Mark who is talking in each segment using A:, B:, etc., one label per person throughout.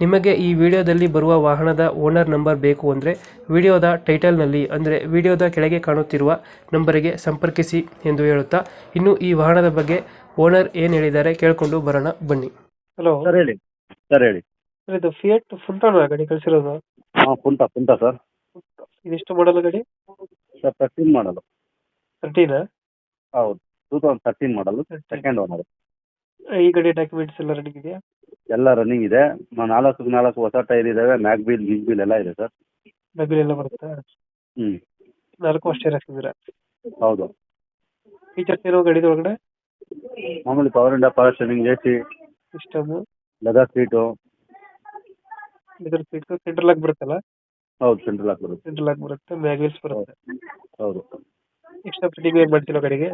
A: ನಿಮಗೆ ಈ ವಿಡಿಯೋದಲ್ಲಿ ಬರುವ ವಾಹನದ ಓನರ್ ನಂಬರ್ ಬೇಕು ಅಂದರೆ ವಿಡಿಯೋದ ಟೈಟಲ್ನಲ್ಲಿ ಅಂದರೆ ವಿಡಿಯೋದ ಕೆಳಗೆ ಕಾಣುತ್ತಿರುವ ನಂಬರಿಗೆ ಸಂಪರ್ಕಿಸಿ ಎಂದು ಹೇಳುತ್ತಾ ಇನ್ನು ಈ ವಾಹನದ ಬಗ್ಗೆ ಓನರ್ ಏನು ಹೇಳಿದ್ದಾರೆ ಕೇಳಿಕೊಂಡು ಬರೋಣ ಬನ್ನಿ. ಹಲೋ.
B: ಸರ್ ಹೇಳಿ ಸರ್ ಹೇಳಿ.
A: ಇದು ಫಿಯಟ್ ಫುಂಟಾನ ಗಾಡಿ ಕಳಿಸಿರೋದು?
B: ಹಾಂ ಪುಂಟ ಪುಂಟ ಸರ್.
A: ಇದಿಷ್ಟು ಮಾಡಲ್ಲ ಗಾಡಿ?
B: ಸರ್ ತರ್ಟೀನ್ ಮಾಡಲು
A: ತರ್ಟೀನಾ
B: ಹೌದು ಟೂ ತೌಸಂಡ್ ತರ್ಟೀನ್ ಮಾಡಲು ಸೆಕೆಂಡ್ ಓನರ್
A: ಈ ಕಡೆ ಡಾಕ್ಯುಮೆಂಟ್ಸ್ ಎಲ್ಲ ರೆಡಿ ಇದೆಯಾ?
B: ಎಲ್ಲ ರನ್ನಿಂಗ್ ಇದೆ. ಮ- ನಾಲ್ಕು ನಾಲ್ಕು ಹೊಸ ಟೈರ್ ಇದ್ದಾವೆ ಮ್ಯಾಗ್ ಬಿಲ್ ಗಿಗ್ ಬಿಲ್ ಎಲ್ಲ ಇದೆ ಸರ್.
A: ಡಬ್ಬಿಲ್ ಎಲ್ಲ ಬರುತ್ತಾ?
B: ಹ್ಞೂ
A: ನಾಲ್ಕು ಅಷ್ಟೇ ಹಾಕಿದ್ದೀರಾ
B: ಹೌದು.
A: ಫೀಚರ್ಸ್ ಏನೋ ಗಾಡಿದ ಒಳಗಡೆ?
B: ಮಾಮೂಲಿ power ಇಂಡ power steering A C
A: system
B: leather seat
A: ಇದ್ರ ಸೀಟ್ ಸೆಂಟ್ರಲ್ ಆಗಿ ಬರುತ್ತಲ್ಲ?
B: ಹೌದು ಸೆಂಟ್ರಲ್ ಹಾಕಿ ಬರುತ್ತೆ.
A: ಸೆಂಟ್ರಲ್ ಆಗಿ ಬರುತ್ತೆ ಮ್ಯಾಗ್ವಿಲ್ಸ್ ಬರುತ್ತೆ.
B: ಹೌದು.
A: ಎಕ್ಸ್ಟ್ರಾ ಫಿಟ್ಟಿಂಗ್ ಏನು ಮಾಡ್ತಿಲ್ಲ ಗಾಡಿಗೆ?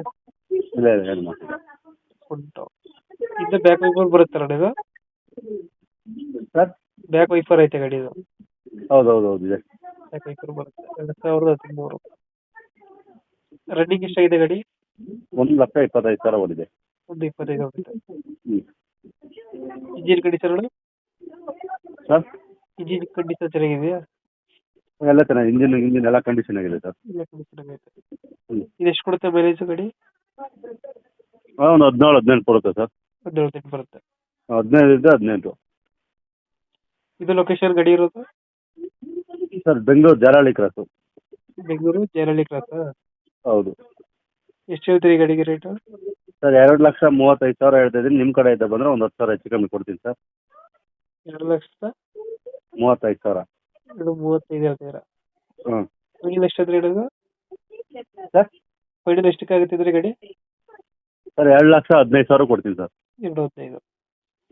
B: ಇಲ್ಲ ಇಲ್ಲ ಏನು ಮಾಡ್ತಿಲ್ಲ.
A: ಉಂಟು. ಇದು ಬ್ಯಾಕ್ ವೈಪರ್ ಗಾಡಿ ಇದು
B: ಸರ್
A: ಬ್ಯಾಕ್ ವೈಪರ್ ಐತೆ ಗಾಡಿದು.
B: ಹೌದು ಹೌದು ಹೌದು ಇದೆ.
A: ಬ್ಯಾಕ್ ವೈಫರ್ ಬರುತ್ತೆ. ಎರಡು ಸಾವಿರದ ಹದಿಮೂರು. ರನ್ನಿಂಗ್ ಎಷ್ಟಾಗಿದೆ ಗಾಡಿ?
B: ಒಂದು ಲಕ್ಷ ಇಪ್ಪತ್ತೈದು ಸಾವಿರ ಓಡಿದೆ.
A: ಒಂದು ಇಪ್ಪತ್ತೈದು ಆಗುತ್ತೆ
B: ಹ್ಞೂ
A: engine condition
B: sir
A: engine condition ಚೆನ್ನಾಗಿದೆಯಾ?
B: ಎಲ್ಲ ಚೆನ್ನಾಗಿ ಇಂಜಿನ್ ಇಂಜಿನ್ ಎಲ್ಲ ಕಂಡೀಷನ್ ಆಗಿದೆ ಸರ್
A: ಎಲ್ಲ ಕಂಡೀಷನ್ ಆಗೈತೆ
B: ಹ್ಞೂ
A: ಇದು ಎಷ್ಟು ಕೊಡುತ್ತೆ ಮೈಲೇಜ್ ಗಾಡಿ?
B: ಹಾಂ ಒಂದು ಹದಿನೇಳು ಹದಿನೆಂಟು ಕೊಡುತ್ತೆ ಸರ್
A: ಹದಿನೇಳು ತಿಂಗಳು ಬರುತ್ತೆ.
B: ಹದಿನೈದು ಇದ್ದರೆ ಹದಿನೆಂಟು.
A: ಇದು ಲೊಕೇಶನ್ ಗಡಿ ಇರೋದು?
B: Sir Bengaluru Jalahalli cross
A: Bengaluru Jalahalli cross
B: ಹೌದು.
A: ಎಷ್ಟು ಹೇಳ್ತೀರಿ ಈ ಗಾಡಿಗೆ ರೇಟು
B: ಸರ್ ಎರಡು ಲಕ್ಷ ಮೂವತ್ತೈದು ಸಾವಿರ ಹೇಳ್ತಾ ಇದ್ದೀನಿ. ನಿಮ್ಮ ಇದ್ದ ಬಂದರೆ ಒಂದು ಹತ್ತು ಸಾವಿರ ಹೆಚ್ಚು ಕಮ್ಮಿ ಕೊಡ್ತೀನಿ ಸರ್.
A: ಎರಡು ಲಕ್ಷ
B: ಮೂವತ್ತೈದು ಸಾವಿರ.
A: ಎರಡು ಮೂವತ್ತೈದು ಹೇಳ್ತೀರಾ?
B: ಹ್ಞೂ
A: ಫೈನಲ್ ಎಷ್ಟಾದ್ರೆ ಹೇಳೋದು
B: ಸರ್?
A: ಫೈನಲ್ ಎಷ್ಟಕ್ಕೆ ಆಗುತ್ತಿದ್ರೆ ಗಡಿ?
B: ಸರ್ ಎರಡು ಲಕ್ಷ ಹದಿನೈದು ಸಾವಿರ ಕೊಡ್ತೀನಿ ಸರ್.
A: ಎರಡು ಹದಿನೈದು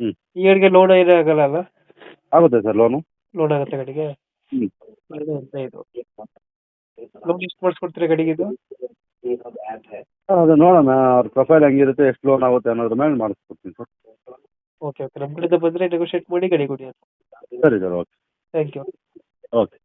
B: ಹ್ಮ್.
A: ಈ ಗಾಡಿಗೆ ಲೋನ್ ಏನೂ ಆಗಲ್ಲ ಅಲ್ಲ?
B: ಆಗುತ್ತೆ ಸರ್ ಲೋನು
A: ಲೋನ್ ಆಗುತ್ತೆ ಗಾಡಿಗೆ
B: ಹ್ಞೂ
A: ಎರಡು ಹದಿನೈದು ಲೋನ್ ಎಷ್ಟು ಮಾಡಿಸ್ಕೊಡ್ತೀರಾ ಗಾಡಿಗೆ ಇದು?
B: ಅದು ನೋಡೋಣ. ಅವ್ರ ಪ್ರೊಫೈಲ್ ಹೆಂಗಿರುತ್ತೆ ಎಷ್ಟು ಲೋನ್ ಆಗುತ್ತೆ ಅನ್ನೋದ್ರ ಮೇಲೆ ಮಾಡಿಸ್ಕೊಡ್ತೀನಿ ಸರ್.
A: ಓಕೆ ಓಕೆ ನಮ್ಮ ಕಡೆಯಿಂದ ಬಂದರೆ ನೆಗೋಷಿಯೇಟ್ ಮಾಡಿ ಗಾಡಿ ಕೊಡಿ
B: ಸರಿ sir okay
A: thank you
B: okay